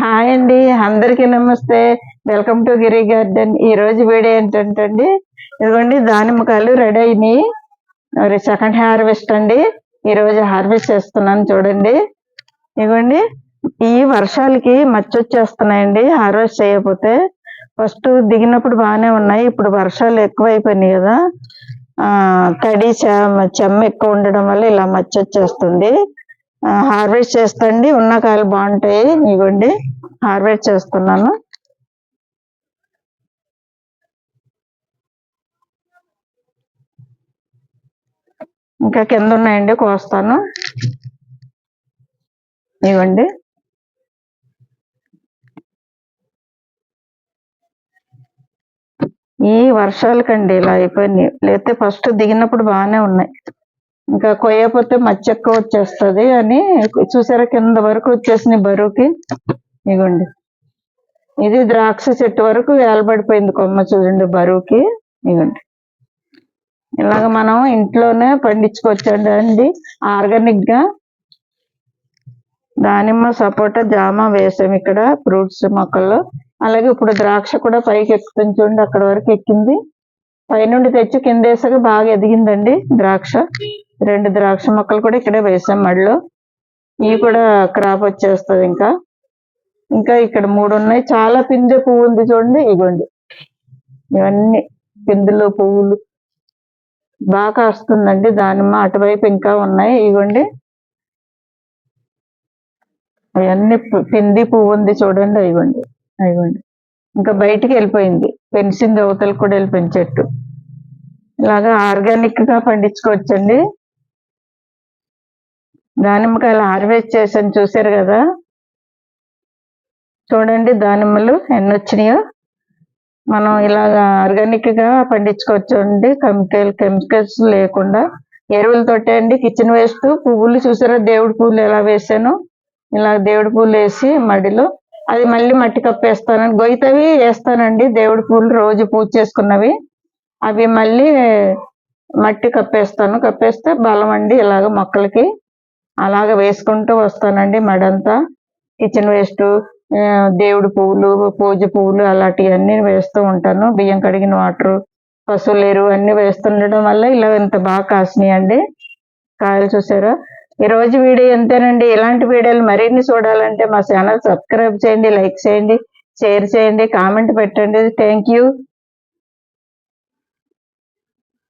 Hi అండి అందరికీ నమస్తే. Welcome to Giri garden. ఈ రోజు వీడియో ఏంటంటే అండి ఇదిగోండి దానిమ్మకాయలు రెడీ అయినాయి. మరి సెకండ్ హార్వెస్ట్ అండి. ఈ రోజు హార్వెస్ట్ చేస్తున్నాను చూడండి. ఇదిగోండి ఈ వర్షాలకి మచ్చ వచ్చేస్తున్నాయండి హార్వెస్ట్ చేయకపోతే. ఫస్ట్ దిగినప్పుడు బాగానే ఉన్నాయి ఇప్పుడు వర్షాలు ఎక్కువ అయిపోయినాయి కదా. ఆ తడి చెమ్మ చెమ్మ ఎక్కువ ఉండడం వల్ల ఇలా మచ్చ వచ్చేస్తుంది హార్వెస్ట్ చేస్తండి. ఉన్న కాయలు బాగుంటాయి. ఇవ్వండి. హార్వెస్ట్ చేస్తున్నాను. ఇంకా కింద ఉన్నాయండి. కోస్తాను. ఇవ్వండి. ఈ వర్షాలకండి ఇలా అయిపోయినాయి. లేకపోతే ఫస్ట్ దిగినప్పుడు బాగానే ఉన్నాయి. ఇంకా కొయ్యపోతే మచ్చ ఎక్కువ వచ్చేస్తుంది అని చూసారా కింద వరకు వచ్చేసింది బరువుకి. ఇగోండి. ఇది ద్రాక్ష చెట్టు వరకు వేలబడిపోయింది కొమ్మ చూడండి బరువుకి. ఇగోండి. ఇలాగ మనం ఇంట్లోనే పండించుకోవచ్చండి అండి ఆర్గానిక్గా దానిమ్మ సపోటా జామ వేసాం ఇక్కడ ఫ్రూట్స్ మొక్కల్లో. అలాగే ఇప్పుడు ద్రాక్ష కూడా పైకి ఎక్కుతుంది చూడండి అక్కడ వరకు ఎక్కింది. పైనుండి తెచ్చి కింద వేసాక బాగా ఎదిగిందండి ద్రాక్ష. రెండు ద్రాక్ష మొక్కలు కూడా ఇక్కడే వేసాం మడిలో ఇవి కూడా క్రాప్ వచ్చేస్తుంది ఇంకా. ఇంకా ఇక్కడ మూడు ఉన్నాయి. చాలా పిందె పువ్వు ఉంది చూడండి. ఇగోండి. ఇవన్నీ పిందులు పువ్వులు. బాగా కాస్తుందండి. దానిమ్మ అటువైపు ఇంకా ఉన్నాయి. ఇగోండి. అవన్నీ పింది పువ్వు ఉంది చూడండి. అయ్యండి అయ్యండి ఇంకా బయటికి వెళ్ళిపోయింది. పెన్సింగ్ అవతలు కూడా వెళ్ళిపోయింది చెట్టు. ఇలాగా ఆర్గానిక్గా పండించుకోవచ్చండి. దానిమ్మకాయలు హార్వెస్ట్ చేసాను చూసారు కదా? చూడండి దానిమ్మలు ఎన్ని వచ్చినాయో. మనం ఇలాగ ఆర్గానిక్గా పండించుకోవచ్చు అండి. కెమికల్ కెమికల్స్ లేకుండా. ఎరువులతోటే అండి కిచెన్ వేస్ట్ పువ్వులు చూసారా? దేవుడి పువ్వులు ఎలా వేసాను. ఇలా దేవుడి పూలు వేసి మడిలో. అది మళ్ళీ మట్టి కప్పేస్తాను గొయ్యతవి వేస్తానండి. దేవుడి పూలు రోజు పూజ చేసుకున్నవి. అవి మళ్ళీ మట్టి కప్పేస్తాను కప్పేస్తే బలం అండి ఇలాగ మొక్కలకి. అలాగ వేసుకుంటూ వస్తానండి మడంతా. కిచెన్ వేస్ట్ దేవుడి పువ్వులు పూజ పువ్వులు అలాంటివన్నీ వేస్తూ ఉంటాను. బియ్యం కడిగిన వాటర్ పశువులు ఎరువు అన్ని వేస్తుండడం వల్ల ఇలా ఇంత బాగా కాసినాయి అండి. కాయలు చూసారా? ఈరోజు వీడియో ఎంతేనండి? ఇలాంటి వీడియోలు మరిన్ని చూడాలంటే మా ఛానల్ సబ్స్క్రైబ్ చేయండి లైక్ చేయండి షేర్ చేయండి కామెంట్ పెట్టండి. థ్యాంక్